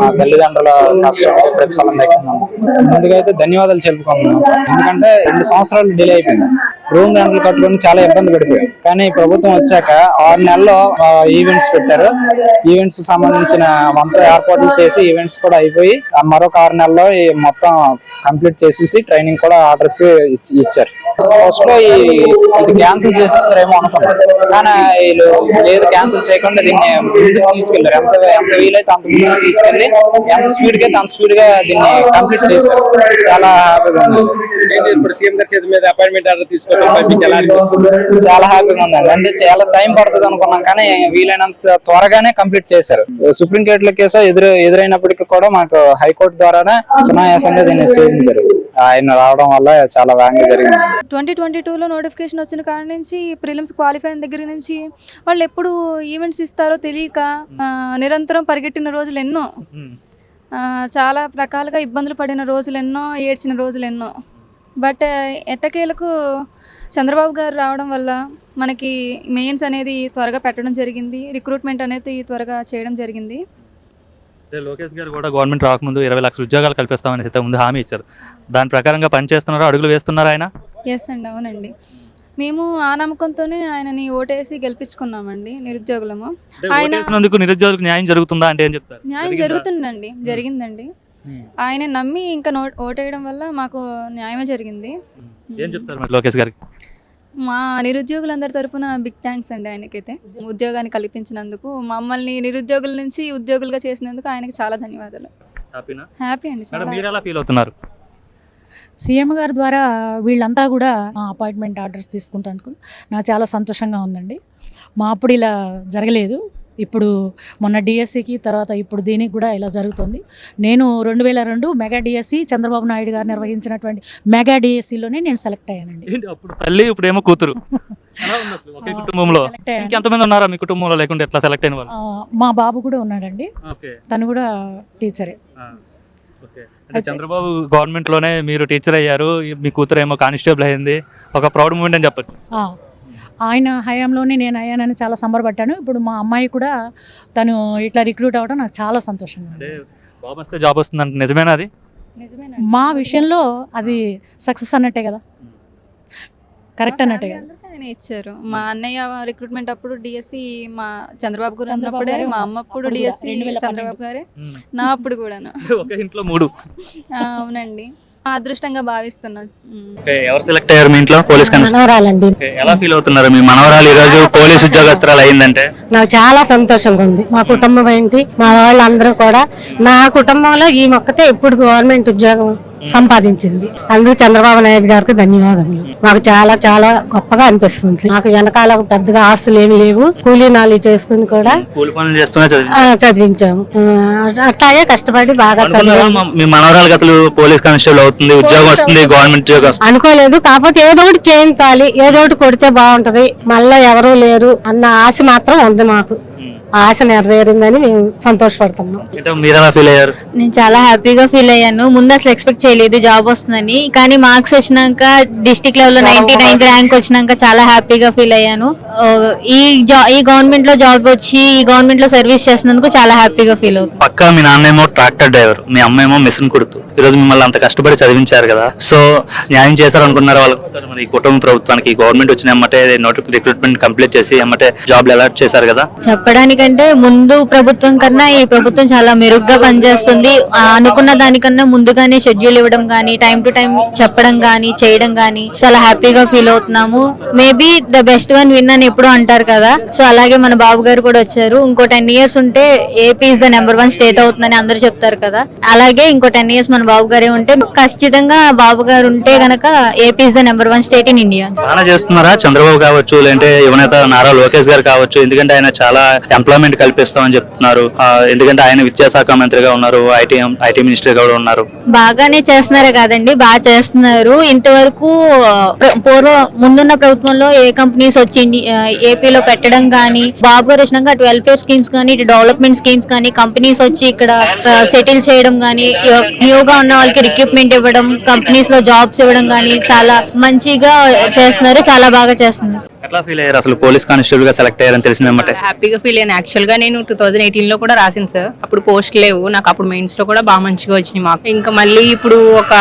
మా తల్లిదండ్రుల కష్టం ప్రతిఫలం ముందుగా అయితే ధన్యవాదాలు చెప్పుకుంటున్నాం సార్. ఎందుకంటే రెండు సంవత్సరాలు డిలే అయిపోయింది. రూమ్ రెంట్లు కట్టుకొని చాలా ఇబ్బంది పడిపోయాం. కానీ ప్రభుత్వం వచ్చాక ఆరు నెలల్లో ఈవెంట్స్ పెట్టారు. ఈవెంట్స్ సంబంధించిన అంతా ఏర్పాట్లు చేసి ఈవెంట్స్ కూడా అయిపోయి ఆ మరొక ఆరు నెలల్లో ఈ మొత్తం కంప్లీట్ చేసేసి ట్రైనింగ్ కూడా ఆర్డర్స్ ఇచ్చారు. ఫస్ట్లో ఈ ఇది క్యాన్సిల్ చేసేస్తారేమో అనుకున్నాం. కానీ వీళ్ళు లేదు క్యాన్సిల్ చేయకుండా దీన్ని ముందుకు తీసుకెళ్ళారు. ఎంత ఎంత వీలైతే అంత ముందుకు తీసుకెళ్ళి ఎంత స్పీడ్గా అంత స్పీడ్గా దీన్ని కంప్లీట్ చేశారు. చాలా హ్యాపీగా ఉంది. ఇప్పుడు సీఎం గారి చేతి మీద అపాయింట్మెంట్ ఆర్డర్ తీసుకోవడం చాలా హ్యాపీగా ఉందండి అంటే చాలా టైం పడుతుంది అనుకున్నాం కానీ వీలైనంత త్వరగానే కంప్లీట్ చేశారు. సుప్రీం కోర్టుల కేసు ఎదురు ఎదురైనప్పటికీ కూడా మాకు హైకోర్టు ద్వారానే సునాయాసంగా దీన్ని చేయించారు ఆయన రావడం వల్ల చాలా వేగంగా జరిగింది. ట్వంటీ ట్వంటీ టూలో నోటిఫికేషన్ వచ్చిన కాడ నుంచి ప్రిలిమ్స్ క్వాలిఫై అయిన దగ్గర నుంచి వాళ్ళు ఎప్పుడు ఈవెంట్స్ ఇస్తారో తెలియక నిరంతరం పరిగెట్టిన రోజులు ఎన్నో. ఆ, చాలా రకాలుగా ఇబ్బందులు పడిన రోజులు ఎన్నో ఏడ్చిన రోజులు ఎన్నో. బట్ ఎట్టకేలకు చంద్రబాబు గారు రావడం వల్ల మనకి మెయిన్స్ అనేది త్వరగా పెట్టడం జరిగింది. రిక్రూట్మెంట్ అనేది త్వరగా చేయడం జరిగింది. లోకేష్ గారు కూడా గవర్నమెంట్ రాకముందు ఇరవై లక్షల ఉద్యోగాలు కల్పిస్తామని అయితే ముందు హామీ ఇచ్చారు. దాని ప్రకారంగా పనిచేస్తున్నారు? అడుగులు వేస్తున్నారు ఆయన? ఎస్ అండి. అవునండి మేము ఆ నమ్మకంతోనే ఆయనని ఓటేసి గెలిపించుకున్నామండి నిరుద్యోగులము. ఆయన నిరుద్యోగులకు న్యాయం జరుగుతుందా అంటే ఏం చెప్తారు? న్యాయం? జరుగుతుందండి. జరిగిందండి. ఆయన నమ్మి ఇంకా నో ఓటేయడం వల్ల మాకు న్యాయమే జరిగింది. ఏం చెప్తారు మరి? లోకేష్ గారికి. మా నిరుద్యోగులందరి తరపున బిగ్ థ్యాంక్స్ అండి ఆయనకైతే. ఉద్యోగాన్ని కల్పించినందుకు మమ్మల్ని నిరుద్యోగుల నుంచి ఉద్యోగులుగా చేసినందుకు ఆయనకి చాలా ధన్యవాదాలు. హ్యాపీనా? హ్యాపీ అండి మేడం చాలా. మీరు ఎలా ఫీల్ అవుతున్నారు? సీఎం గారి ద్వారా వీళ్ళంతా కూడా అపాయింట్మెంట్ ఆర్డర్స్ తీసుకుంటాను నాకు చాలా సంతోషంగా ఉందండి. మా అప్పుడు ఇలా జరగలేదు. ఇప్పుడు మొన్న డిఎస్సికి తర్వాత ఇప్పుడు దీనికి కూడా ఇలా జరుగుతుంది. నేను రెండు వేల రెండు మెగా డిఎస్సి చంద్రబాబు నాయుడు గారు నిర్వహించినటువంటి మెగా డిఎస్సిలోనే నేను సెలెక్ట్ అయ్యానండి. అప్పుడు తల్లి ఇప్పుడు ఏమో కూతురు. ఒకే కుటుంబంలో. ఇంకెంతమంది ఉన్నారా మీ కుటుంబంలో లేకుంటే ఎట్లా సెలెక్ట్ అయిన వాళ్ళు? మా బాబు కూడా ఉన్నాడండి. తను కూడా టీచరే. చంద్రబాబు గవర్నమెంట్లోనే మీరు టీచర్ అయ్యారు. మీ కూతురు ఏమో కానిస్టేబుల్ అయింది. ఒక ప్రౌడ్ మూమెంట్ అని చెప్పచ్చు. ఆయన హయాంలోనే నేను అయ్యానని చాలా సంబరపడ్డాను. ఇప్పుడు మా అమ్మాయి కూడా తను ఇట్లా రిక్రూట్ అవ్వడం నాకు చాలా సంతోషంగా ఉంది. అంటే బాబు వస్తే జాబ్ వస్తుందంటే. నిజమేనా అది? మా విషయంలో అది సక్సెస్ అన్నట్టే కదా. కరెక్ట్ అన్నట్టే కదా. ఆయన ఇచ్చారు. మా అన్నయ్య రిక్రూట్మెంట్ అప్పుడు డిఎస్సి మా చంద్రబాబు గారు చంద్రబాబు ఉన్నప్పుడే గారు మా అమ్మ అప్పుడు అప్పుడు కూడా, డిఎస్సి 2012 చంద్రబాబు గారే నా అప్పుడు కూడాను. ఒకే ఇంట్లో మూడు. ఆ, అవునండి. అదృష్టంగా భావిస్తున్నాను. ఎవరు సెలెక్ట్ అయ్యారు మీ ఇంట్లో? పోలీస్ మనవరాలండి. ఎలా ఫీల్ అవుతున్నారు మీ మనవరాలు? ఈ రోజు పోలీస్ ఉద్యోగస్తురాలు అయిందంటే నాకు చాలా సంతోషంగా ఉంది. మా కుటుంబం ఏంటి? మా వాళ్ళందరూ కూడా నా కుటుంబంలో ఈ మొక్కతే ఇప్పుడు గవర్నమెంట్ ఉద్యోగం సంపాదించింది. అందుకు చంద్రబాబు నాయుడు గారికి ధన్యవాదములు. మాకు చాలా చాలా గొప్పగా అనిపిస్తుంది. నాకు వెనకాల పెద్దగా ఆస్తులు ఏమి లేవు. కూలీ నాలి చేసుకుని కూడా చదివించాము. అట్లాగే కష్టపడి బాగా చదివాము అసలు పోలీస్ కానిస్టేబుల్ అవుతుంది ఉద్యోగం వస్తుంది గవర్నమెంట్ ఉద్యోగం అనుకోలేదు. కాకపోతే ఏదో ఒకటి చేయించాలి. ఏదో ఒకటి కొడితే బాగుంటది. మళ్ళా ఎవరూ లేరు అన్న ఆశ మాత్రం ఉంది మాకు. ఆశ నెరవేరిందని మేము సంతోషపడుతున్నాం. అంటే మీరు ఎలా ఫీల్ అయ్యారు? నేను చాలా హ్యాపీగా ఫీల్ అయ్యాను. ముందు అసలు ఎక్స్పెక్ట్ చేయలేదు జాబ్ వస్తుందని. కానీ మార్క్స్ వచ్చినాక డిస్టిక్ లెవెల్లో నైన్టీ నైన్త్ ర్యాంక్ వచ్చినాక చాలా హ్యాపీగా ఫీల్ అయ్యాను. ఈ ఈ గవర్నమెంట్లో జాబ్ వచ్చి ఈ గవర్నమెంట్లో సర్వీస్ చేసినందుకు చాలా హ్యాపీగా ఫీల్ అవుతుంది పక్కా మీ నాన్నేమో ట్రాక్టర్ డ్రైవర్ మీ అమ్మేమో మిషన్ కుడుతూ. ఈ మిమ్మల్ని అంత కష్టపడి చదివించారు కదా. సో న్యాయం చేశారు అనుకున్నారు వాళ్ళకి ఈ కుటుంబ ప్రభుత్వానికి గవర్నమెంట్ వచ్చిన ఎమ్మటే నోటి రిక్రూట్మెంట్ కంప్లీట్ చేసి అమ్మటే జాబ్లు అలాట్ చేశారు కదా. చెప్పడానికంటే ముందు ప్రభుత్వం కన్నా ఈ ప్రభుత్వం చాలా మెరుగ్గా పనిచేస్తుంది. అనుకున్న దానికన్నా ముందుగానే షెడ్యూల్ ఇవ్వడం కానీ టైం టు టైం చెప్పడం కానీ చేయడం కానీ చాలా హ్యాపీగా ఫీల్ అవుతున్నాము. Maybe the best one win అని ఎప్పుడు అంటారు కదా. సో అలాగే మన బాబు గారు కూడా వచ్చారు. ఇంకో టెన్ ఇయర్స్ ఉంటే AP is the number one state అవుతుందని అందరూ చెప్తారు కదా. అలాగే ఇంకో టెన్ ఇయర్స్ మన బాబు గారే ఉంటే ఖచ్చితంగా బాబు గారు ఉంటే గనక AP is the number one state in India బాగా చేస్తున్నారా? చంద్రబాబు కావచ్చు లేదంటే యువనేత నారా లోకేష్ గారు కావచ్చు ఎందుకంటే ఆయన చాలా ఎంప్లాయ్మెంట్ కల్పిస్తామని చెప్తున్నారు. ఎందుకంటే ఆయన విద్యాశాఖ మంత్రిగా ఉన్నారు ఐటీ ఐటీ మినిస్టర్ కూడా ఉన్నారు. బాగానే చేస్తున్నారే కాదండి బాగా చేస్తున్నారు. ఇంతవరకు ప్ర- పూర్వ ముందున్న ప్రభుత్వంలో ఏ కంపెనీస్ వచ్చి ఏపీలో పెట్టడం కానీ బాబు గారు వచ్చినాక అటు వెల్ఫేర్ స్కీమ్స్ కానీ ఇటు డెవలప్మెంట్ స్కీమ్స్ కానీ కంపెనీస్ వచ్చి ఇక్కడ సెటిల్ చేయడం కానీ న్యూగా ఉన్న వాళ్ళకి రిక్రూట్మెంట్ ఇవ్వడం కంపెనీస్లో జాబ్స్ ఇవ్వడం కానీ చాలా మంచిగా చేస్తున్నారు చాలా బాగా చేస్తున్నారు. ఎట్లా ఫీల్ అయ్యారు? అసలు పోలీస్ కానిస్టేబుల్గా సెలెక్ట్ అయ్యారని తెలిసిన హ్యాపీగా ఫీల్ అయ్యాను. యాక్చువల్గా నేను టూ థౌజండ్ ఎయిటీన్లో కూడా రాసింది సార్ అప్పుడు పోస్ట్ లేవు. నాకు అప్పుడు మెయిన్స్లో కూడా బాగా మంచిగా వచ్చినాయి మాకు ఇంకా మళ్ళీ ఇప్పుడు ఒక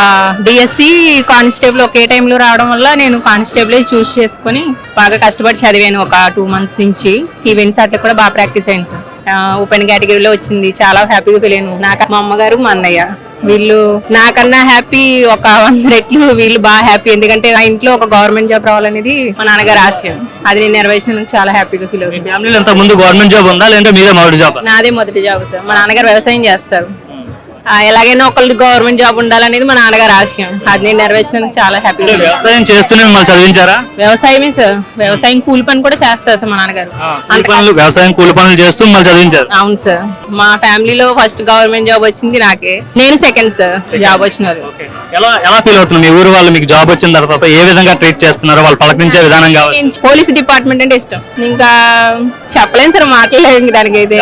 డిఎస్సి కానిస్టేబుల్ ఒకే time లో రావడం వల్ల నేను కానిస్టేబుల్ చూస్ చేసుకొని బాగా కష్టపడి చదివాను. ఒక టూ మంత్స్ నుంచి ఈవెంట్స్ అట్లా కూడా బాగా ప్రాక్టీస్ అయింది సార్ ఓపెన్ కేటగిరీలో వచ్చింది. చాలా హ్యాపీగా ఫీల్ అయ్యాను. నాకు మా అమ్మగారు మా అన్నయ్య. వీళ్ళు నాకన్నా హ్యాపీ ఒక వంద రెట్లు వీళ్ళు బాగా హ్యాపీ. ఎందుకంటే ఆ ఇంట్లో ఒక గవర్నమెంట్ జాబ్ రావాలనేది మా నాన్నగారు ఆశయం. అది నేను నెరవేర్చినందుకు చాలా హ్యాపీగా ఫీల్ అవుతుంది ముందు గవర్నమెంట్ జాబ్ ఉందా? లేదంటే మీదే మొదటి జాబ్? నాదే మొదటి జాబ్ సార్. మా నాన్నగారు వ్యవసాయం చేస్తారు. ఎలాగైనా ఒకళ్ళు గవర్నమెంట్ జాబ్ ఉండాలనేది మా నాన్నగారు ఆశయం. అది నేను నెరవేర్చినందుకు చాలా హ్యాపీగా. వ్యవసాయం చేస్తూనే మిమ్మల్ని చదివించారా? వ్యవసాయమే సార్. వ్యవసాయం కూలి పని కూడా చేస్తారు సార్ మా నాన్నగారు. కూలి పనులు వ్యవసాయం కూలి పనులు చేస్తూ మిమ్మల్ని చదివించారు? అవును సార్. మా ఫ్యామిలీలో ఫస్ట్ గవర్నమెంట్ జాబ్ వచ్చింది నాకే. నేను సెకండ్ సార్ జాబ్ వచ్చిన వాళ్ళు. ఎలా ఎలా ఫీల్ అవుతుంది? మీ ఊరు వాళ్ళు మీకు జాబ్ వచ్చిన తర్వాత ఏ విధంగా ట్రీట్ చేస్తున్నారో? వాళ్ళు పలకరించే విధానం కావాలి. పోలీస్ డిపార్ట్మెంట్ అంటే ఇష్టం. ఇంకా చెప్పలేను సార్ మాట్లాడలేదు దానికైతే.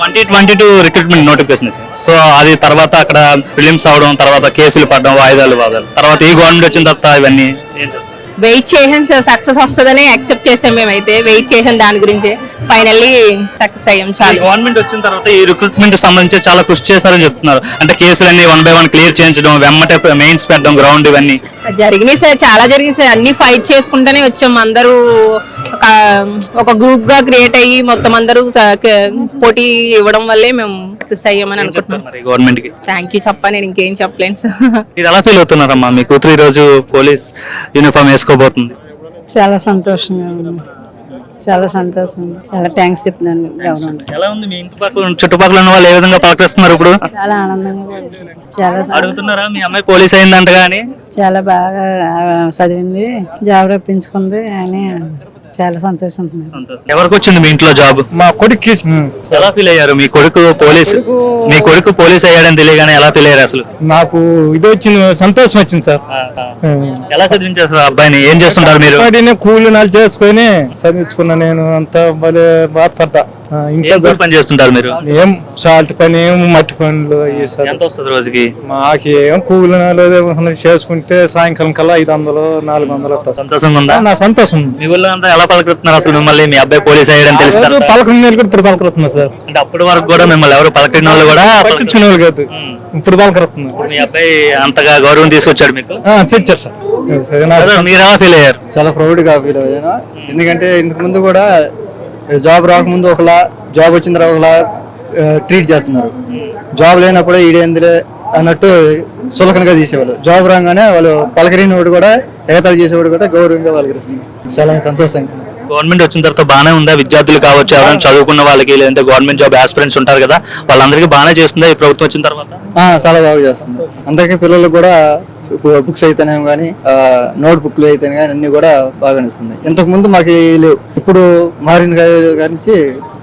Twenty twenty two recruitment notification so అది తర్వాత తర్వాత అక్కడ ఫిలిమ్స్ అవడం తర్వాత కేసులు పడడం వాయిదాలు వాదాలు. తర్వాత ఈ గవర్నమెంట్ వచ్చిన తర్వాత ఇవన్నీ? వెయిట్ చేసాం సార్ సక్సెస్ వస్తుందని యాక్సెప్ట్ చేసాం మేమైతే. వెయిట్ చేసాం దాని గురించి. ఫైనల్లీ సక్సెస్ అయ్యాం చాలు. గవర్నమెంట్ వచ్చిన తర్వాత ఈ రిక్రూట్మెంట్ సంబంధించి చాలా కృషి చేశారని చెప్తున్నారు. అంటే కేసులన్నీ వన్ బై వన్ క్లియర్ చేయించడం వెమ్మటే మెయిన్స్ పెట్టడం గ్రౌండ్ ఇవన్నీ. జరిగినాయి సార్ చాలా జరిగింది సార్. అన్ని ఫైట్ చేసుకుంటూనే వచ్చాం. అందరూ ఒక ఒక గ్రూప్గా క్రియేట్ అయ్యి మొత్తం అందరూ పోటీ ఇవ్వడం వల్లే మేము సక్సెస్ అయ్యామని అనుకుంటున్నాం. మరి గవర్నమెంట్కి? థ్యాంక్ యూ చెప్పా నేను ఇంకేం చెప్పలేను సార్. మీరు ఎలా ఫీల్ అవుతున్నారమ్మా? మీ కూతురు ఈ రోజు పోలీస్ యూనిఫామ్ వేసుకోబోతుంది. చాలా సంతోషంగా ఉంది. చాలా సంతోషం. చాలా థ్యాంక్స్ చెప్తున్నాను. గవర్నమెంట్ ఎలా ఉంది మీ ఇంటి పక్కల చుట్టుపక్కల ఉన్న వాళ్ళు ఏ విధంగా పలకరిస్తున్నారు ఇప్పుడు? చాలా ఆనందంగా. చాలా అడుగుతున్నారా? మీ అమ్మాయి పోలీస్ అయిందంటగా అని చాలా బాగా చదివింది. జాబ్ రప్పించుకుంది అని చాలా సంతోషం. ఎవరికి వచ్చింది మీ ఇంట్లో జాబ్? మా కొడుక్కి ఎలా ఫీల్ అయ్యారు? మీ కొడుకు పోలీస్ మీ కొడుకు పోలీస్ అయ్యాడని తెలియగానే ఎలా ఫీల్ అయ్యారు అసలు? నాకు ఇది వచ్చింది సంతోషం వచ్చింది సార్. ఎలా చదివించారు అబ్బాయిని? ఏం చేస్తుంటారు మీరు? కూలి నాలు చేసుకొని చదివించుకున్నా నేను. అంత భలే బాధపడ్డా. ఏం పని చేస్తుంటారు మీరు? ఏం సాల్ట్ పని ఏం మట్టి పనులు అయ్యి సార్ ఎంత వస్తుంది రోజుకి? మాకు ఏం కూలి చేసుకుంటే సాయంకాలం కల్లా ఐదు వందలు నాలుగు వందలు. సంతోషంగా ఉందా? నా సంతోషం ఉంది. మీ ఊళ్ళో అంతా ఎలా పలకరిస్తున్నారు అసలు మిమ్మల్ని? మీ అబ్బాయి పోలీస్ అయ్యాడని తెలిసిన రోజు తర్వాత? పలకం కూడా ఇప్పుడు పలకరుతున్నా సార్. అంటే అప్పటి వరకు కూడా మిమ్మల్ని ఎవరు పలకరిన వాళ్ళు కూడా పట్టించుకునే వాళ్ళు కాదు. ఇప్పుడు పలకరుతున్నా ఇప్పుడు మీ అబ్బాయి అంతగా గౌరవం తీసుకొచ్చాడు మీకు? ఆ, తెచ్చారు సార్. మీరు ఎలా ఫీల్ అయ్యారు? చాలా ప్రౌడ్గా ఫీల్ అయ్యాను. ఎందుకంటే ఇంతకు ముందు కూడా జాబ్ రాకముందు ఒకలా జాబ్ వచ్చిన తర్వాత ఒకలా ట్రీట్ చేస్తున్నారు. జాబ్ లేనప్పుడు ఈడేందిలే అన్నట్టు సులకనగా తీసేవాళ్ళు. జాబ్ రాగానే వాళ్ళు పలకరిన వాడు కూడా ఎగతాళి చేసేవాడు కూడా గౌరవంగా పలకరిస్తుంది చాలా సంతోషంగా గవర్నమెంట్ వచ్చిన తర్వాత బాగానే ఉందా? విద్యార్థులు కావచ్చు ఎవరైనా చదువుకున్న వాళ్ళకి లేదంటే గవర్నమెంట్ జాబ్ ఆస్పిరెంట్స్ ఉంటారు కదా వాళ్ళందరికీ బాగానే చేస్తుందా? ఈ ప్రభుత్వం వచ్చిన తర్వాత? చాలా బాగా చేస్తుంది. అందరికీ పిల్లలకు కూడా బుక్స్ అయితేనేమో కానీ నోట్ బుక్లు అయితేనే కానీ అన్ని కూడా బాగా ఇస్తుంది ఇంతకు ముందు మాకు లేవు. ఇప్పుడు మారిన గారి నుంచి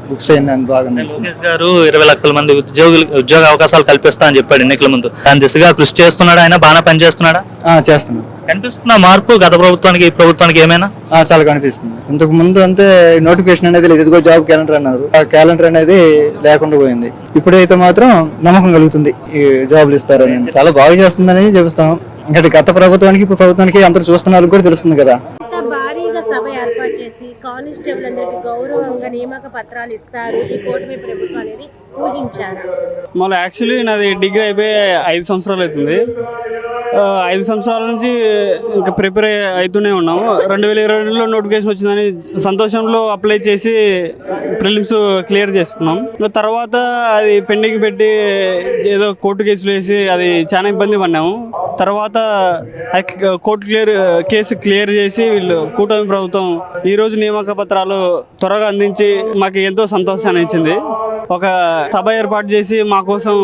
బుక్స్ బాగా లోకేష్ గారు ఇరవై లక్షల మంది ఉద్యోగులు ఉద్యోగ అవకాశాలు కల్పిస్తా అని చెప్పాడు ఎన్నికల ముందు. దాని దిశగా కృషి చేస్తున్నాడు ఆయన? బాగానే పని చేస్తున్నాడా ఆ, చేస్తున్నాం కనిపిస్తుందా మార్పు గత ప్రభుత్వానికి ఈ ప్రభుత్వానికి ఏమైనా? ఆ, చాలా కనిపిస్తుంది. ఇంతకు ముందు అంతే నోటిఫికేషన్ అనేది లేదు. ఇదిగో జాబ్ క్యాలెండర్ అన్నారు. ఆ క్యాలెండర్ అనేది లేకుండా పోయింది. ఇప్పుడైతే మాత్రం నమ్మకం కలుగుతుంది. ఈ జాబ్లు ఇస్తారని. చాలా బాగా చేస్తుందని చెప్తాం ఇంకా గత ప్రభుత్వానికి ఇప్పుడు ప్రభుత్వానికి అందరూ చూస్తున్నారు కూడా తెలుస్తుంది కదా. భారీగా సభ ఏర్పాటు చేసి కానిస్టేబుల్ అందరికి గౌరవంగా నియామక పత్రాలు ఇస్తారు. ఈ కూటమి ప్రభుత్వం అనేది ఊహించారు మళ్ళీ యాక్చువల్లీ నాది డిగ్రీ అయిపోయి ఐదు సంవత్సరాలు అవుతుంది. ఐదు సంవత్సరాల నుంచి ఇంకా ప్రిపేర్ అవుతూనే ఉన్నాము. రెండు వేల ఇరవై రెండులో నోటిఫికేషన్ వచ్చిందని సంతోషంలో అప్లై చేసి ప్రిలిమ్స్ క్లియర్ చేసుకున్నాం. తర్వాత అది పెండింగ్ పెట్టి ఏదో కోర్టు కేసులు వేసి అది చాలా ఇబ్బంది పడినాము. తర్వాత కోర్టు క్లియర్ కేసు క్లియర్ చేసి వీళ్ళు కూటమి ప్రభుత్వం ఈ రోజు నియామక పత్రాలు త్వరగా అందించి మాకు ఎంతో సంతోషాన్ని ఇచ్చింది. ఒక సభ ఏర్పాటు చేసి మా కోసం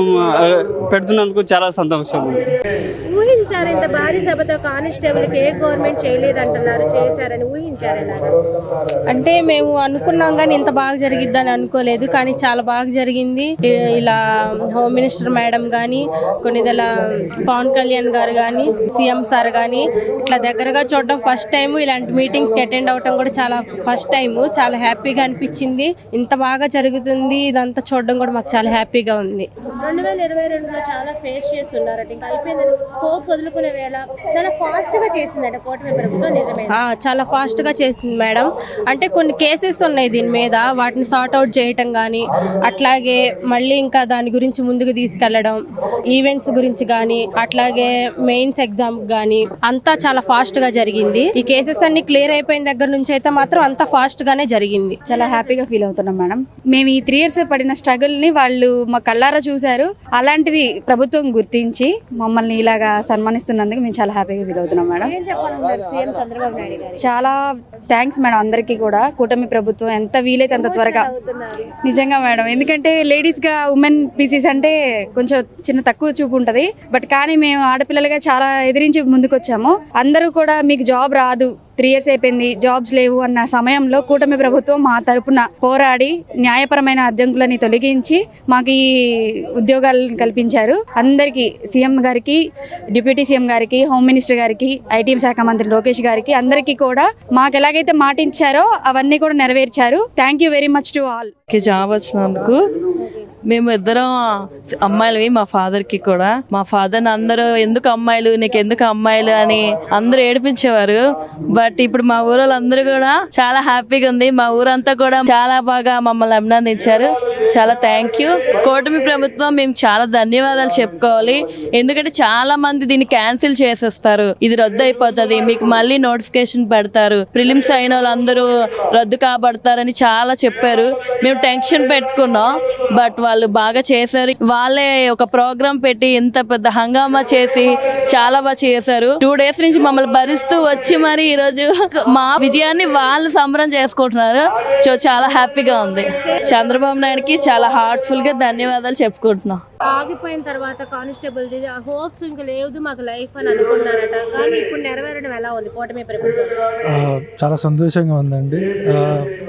పెడుతున్నందుకు చాలా సంతోషం. ఊహించారు ఇంత భారీ సభతో కానిస్టేబుల్కి ఏ గవర్నమెంట్ చేయలేదు అంటున్నారు చేశారని ఊహించారు ఎలాగా అంటే మేము అనుకున్నాం కానీ ఇంత బాగా జరిగిద్దని అనుకోలేదు కానీ చాలా బాగా జరిగింది. ఇలా హోమ్ మినిస్టర్ మేడం కానీ కొన్నిదల పవన్ కళ్యాణ్ గారు కానీ సీఎం సార్ కానీ ఇట్లా దగ్గరగా చూడడం ఫస్ట్ టైం ఇలాంటి మీటింగ్స్కి అటెండ్ అవటం కూడా చాలా ఫస్ట్ టైం చాలా హ్యాపీగా అనిపించింది. ఇంత బాగా జరుగుతుంది ఇదంతా చూడడం కూడా మాకు చాలా హ్యాపీగా ఉంది. రెండు వేల ఇరవై రెండులో చాలా ఫేస్ చేసి ఉన్నారట ఇంకా అయిపోయిందని హోప్ వదులుకునే వేళ చాలా ఫాస్ట్గా చేసిందట కూటమి ప్రభుత్వం నిజమే. ఆ, చాలా ఫాస్ట్గా చేసింది మేడం. అంటే కొన్ని కేసెస్ ఉన్నాయి దీని మీద. వాటిని సార్ట్ అవుట్ చేయటం కానీ అట్లాగే మళ్ళీ ఇంకా దాని గురించి ముందుకు తీసుకెళ్ళడం ఈవెంట్స్ గురించి కానీ అట్లాగే మెయిన్స్ ఎగ్జామ్ కానీ అంతా చాలా ఫాస్ట్గా జరిగింది. ఈ కేసెస్ అన్ని క్లియర్ అయిపోయిన దగ్గర నుంచి అయితే మాత్రం అంతా ఫాస్ట్ గానే జరిగింది. చాలా హ్యాపీగా ఫీల్ అవుతున్నాం మేడం. మేము ఈ త్రీ ఇయర్స్ పడిన స్ట్రగుల్ని వాళ్ళు మా కళ్ళారా చూశారు. అలాంటిది ప్రభుత్వం గుర్తించి మమ్మల్ని ఇలాగా సన్మానిస్తున్నందుకు మేము చాలా హ్యాపీగా ఫీల్ అవుతున్నాం మేడం. చాలా థ్యాంక్స్ మేడం అందరికీ కూడా కూటమి ప్రభుత్వం ఎంత వీలైతే అంత త్వరగా. నిజంగా మేడం ఎందుకంటే లేడీస్గా ఉమెన్ పీసీస్ అంటే కొంచెం చిన్న తక్కువ చూపు ఉంటది. బట్ కానీ మేము ఆడపిల్లలుగా చాలా ఎదిరించి ముందుకు వచ్చాము అందరూ కూడా మీకు జాబ్ రాదు. త్రీ ఇయర్స్ అయిపోయింది జాబ్స్ లేవు అన్న సమయంలో కూటమి ప్రభుత్వం మా తరపున పోరాడి న్యాయపరమైన అడ్డంకులని తొలగించి మాకు ఈ ఉద్యోగాలను కల్పించారు. అందరికీ సీఎం గారికి డిప్యూటీ సీఎం గారికి హోమ్ మినిస్టర్ గారికి ఐటీ శాఖ మంత్రి లోకేష్ గారికి అందరికీ కూడా మాకు ఎలాగైతే మాటించారో అవన్నీ కూడా నెరవేర్చారు. Thank you very much to all. Job వచ్చినందుకు మేము ఇద్దరం అమ్మాయిలవి మా ఫాదర్కి కూడా. మా ఫాదర్ అందరూ ఎందుకు అమ్మాయిలు నీకు ఎందుకు అమ్మాయిలు అని అందరూ ఏడిపించేవారు. బట్ ఇప్పుడు మా ఊరు అందరూ కూడా చాలా హ్యాపీగా ఉంది. మా ఊరంతా కూడా చాలా బాగా మమ్మల్ని అభినందించారు. చాలా థ్యాంక్ యూ. కూటమి ప్రభుత్వం మేము చాలా ధన్యవాదాలు చెప్పుకోవాలి. ఎందుకంటే చాలా మంది దీన్ని క్యాన్సిల్ చేసేస్తారు. ఇది రద్దు అయిపోతుంది. మీకు మళ్ళీ నోటిఫికేషన్ పెడతారు. ప్రిలిమ్స్ అయిన వాళ్ళందరూ రద్దు కాబడతారని చాలా చెప్పారు. మేము టెన్షన్ పెట్టుకున్నాం. బట్ వాళ్ళు బాగా చేశారు. వాళ్ళే ఒక ప్రోగ్రామ్ పెట్టి ఇంత పెద్ద హంగామా చేసి చాలా బాగా చేశారు. టూ డేస్ నుంచి మమ్మల్ని భరిస్తూ వచ్చి మరి ఈ రోజు మా విజయాన్ని వాళ్ళు సంబరం చేసుకుంటున్నారు. సో చాలా హ్యాపీగా ఉంది. చంద్రబాబు నాయుడుకి చాలా హార్ట్ఫుల్గా ధన్యవాదాలు చెప్పుకుంటున్నాం. ఆగిపోయిన తర్వాత కానిస్టేబుల్ హోప్స్ ఇంకా లేదు మాకు లైఫ్ అని అనుకున్నారట. కానీ ఇప్పుడు నెరవేరడం ఎలా ఉంది? కూటమి ప్రభుత్వం. చాలా సంతోషంగా ఉందండి.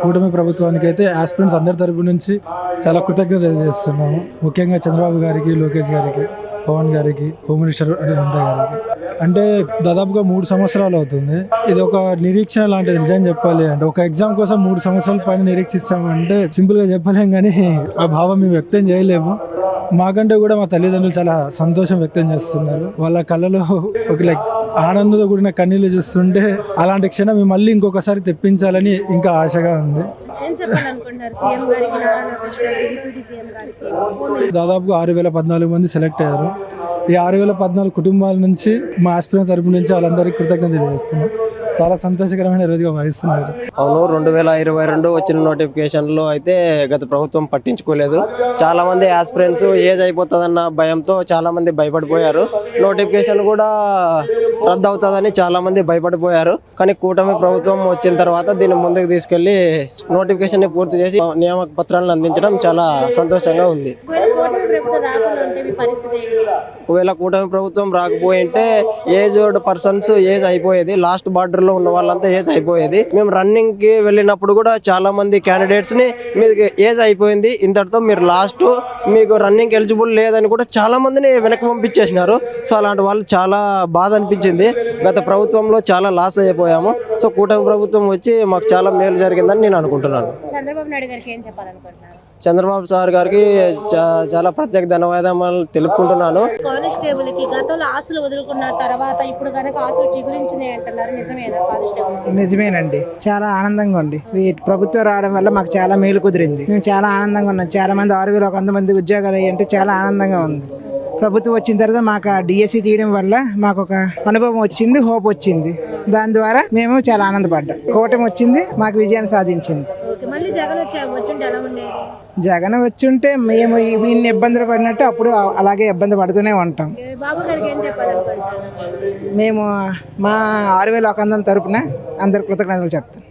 కూటమి ప్రభుత్వానికి అయితే ఆస్పిరెంట్స్ అందరి తరపు నుంచి చాలా కృతజ్ఞత తెలియజేస్తున్నాము ముఖ్యంగా చంద్రబాబు గారికి లోకేష్ గారికి పవన్ గారికి హోమ్ మినిస్టర్ అంటే గారికి. అంటే దాదాపుగా మూడు సంవత్సరాలు అవుతుంది. ఇది ఒక నిరీక్షణ లాంటిది నిజం చెప్పాలి అంటే. ఒక ఎగ్జామ్ కోసం మూడు సంవత్సరాల పైన నిరీక్షిస్తామంటే సింపుల్గా చెప్పలేం కానీ ఆ భావం మేము వ్యక్తం చేయలేము. మాకంటే కూడా మా తల్లిదండ్రులు చాలా సంతోషం వ్యక్తం చేస్తున్నారు. వాళ్ళ కళ్ళలో ఒక లైక్ ఆనందంతో కూడిన కన్నీళ్ళు చూస్తుంటే అలాంటి క్షణం మేము మళ్ళీ ఇంకొకసారి తెప్పించాలని ఇంకా ఆశగా ఉంది. ఏం చెప్పాలనుకుంటున్నారు? సీఎం గారికి లోకేష్ గారికి డిప్యూటీ సీఎం గారికి? దాదాపుగా ఆరు వేల పద్నాలుగు మంది సెలెక్ట్ అయ్యారు. ఈ ఆరు వేల పద్నాలుగు కుటుంబాల నుంచి మా ఆస్పిరెంట్ తరపు నుంచి వాళ్ళందరికీ కృతజ్ఞత చేస్తున్నాం చాలా సంతోషకరమైన రోజుగా భావిస్తున్నారు. అవును రెండు వేల ఇరవై రెండు వచ్చిన నోటిఫికేషన్లో అయితే గత ప్రభుత్వం పట్టించుకోలేదు. చాలా మంది ఆస్పిరెంట్స్ ఏజ్ అయిపోతుందన్న భయంతో చాలా మంది భయపడిపోయారు. నోటిఫికేషన్ కూడా రద్దు అవుతుందని చాలా మంది భయపడిపోయారు. కానీ కూటమి ప్రభుత్వం వచ్చిన తర్వాత దీన్ని ముందుకు తీసుకెళ్ళి నోటిఫికేషన్ని పూర్తి చేసి నియామక పత్రాలను అందించడం చాలా సంతోషంగా ఉంది. కూటమి ప్రభుత్వం రాకుండా ఉంటే మీ పరిస్థితి ఏంటి? ఒకవేళ కూటమి ప్రభుత్వం రాకపోయింటే ఏజ్డ్ పర్సన్స్ ఏజ్ అయిపోయేది లాస్ట్ బార్డర్లో ఉన్న వాళ్ళంతా ఏజ్ అయిపోయేది. మేము రన్నింగ్కి వెళ్ళినప్పుడు కూడా చాలా మంది క్యాండిడేట్స్ని మీకు ఏజ్ అయిపోయింది. ఇంతటితో మీరు లాస్ట్ మీకు రన్నింగ్ ఎలిజిబుల్ లేదని కూడా చాలా మందిని వెనక్కి పంపించేసినారు. సో అలాంటి వాళ్ళు చాలా బాధ అనిపించింది. గత ప్రభుత్వంలో చాలా లాస్ అయిపోయాము. సో కూటమి ప్రభుత్వం వచ్చి మాకు చాలా మేలు జరిగిందని నేను అనుకుంటున్నాను. చంద్రబాబు నాయుడు గారికి ఏం చెప్పాలనుకుంటున్నారు? చంద్రబాబు సార్ గారికి చా- చాలా ప్రత్యేక ధన్యవాదాలు తెలుపుకుంటున్నాను. కానిస్టేబుల్కి గతంలో ఆశలు వదులుకున్న తర్వాత ఇప్పుడు కనుక ఆశలు చిగురించినాయి అంటున్నారు. నిజమేనా కానిస్టేబుల్? నిజమేనండి. చాలా ఆనందంగా ఉంది. ప్రభుత్వం రావడం వల్ల మాకు చాలా మేలు కుదిరింది. మేము చాలా ఆనందంగా ఉన్నాం. చాలా మంది ఆరు వేల వంద మంది ఉద్యోగాలు అయ్యి అంటే చాలా ఆనందంగా ఉంది. ప్రభుత్వం వచ్చిన తర్వాత మాకు ఆ డిఎస్సి తీయడం వల్ల మాకు ఒక అనుభవం వచ్చింది హోప్ వచ్చింది. దాని ద్వారా మేము చాలా ఆనందపడ్డాం. కూటమి వచ్చింది మాకు విజయాన్ని సాధించింది. ఓకే మళ్ళీ జగన్ వచ్చారు. ఎలా ఉండేది? జగన్ వచ్చుంటే మేము ఇన్ని ఇబ్బందులు పడినట్టు అప్పుడు అలాగే ఇబ్బంది పడుతూనే ఉంటాం. మేము మా ఆరు వేల ఒక వందల తరపున అందరు కృతజ్ఞతలు చెప్తాం.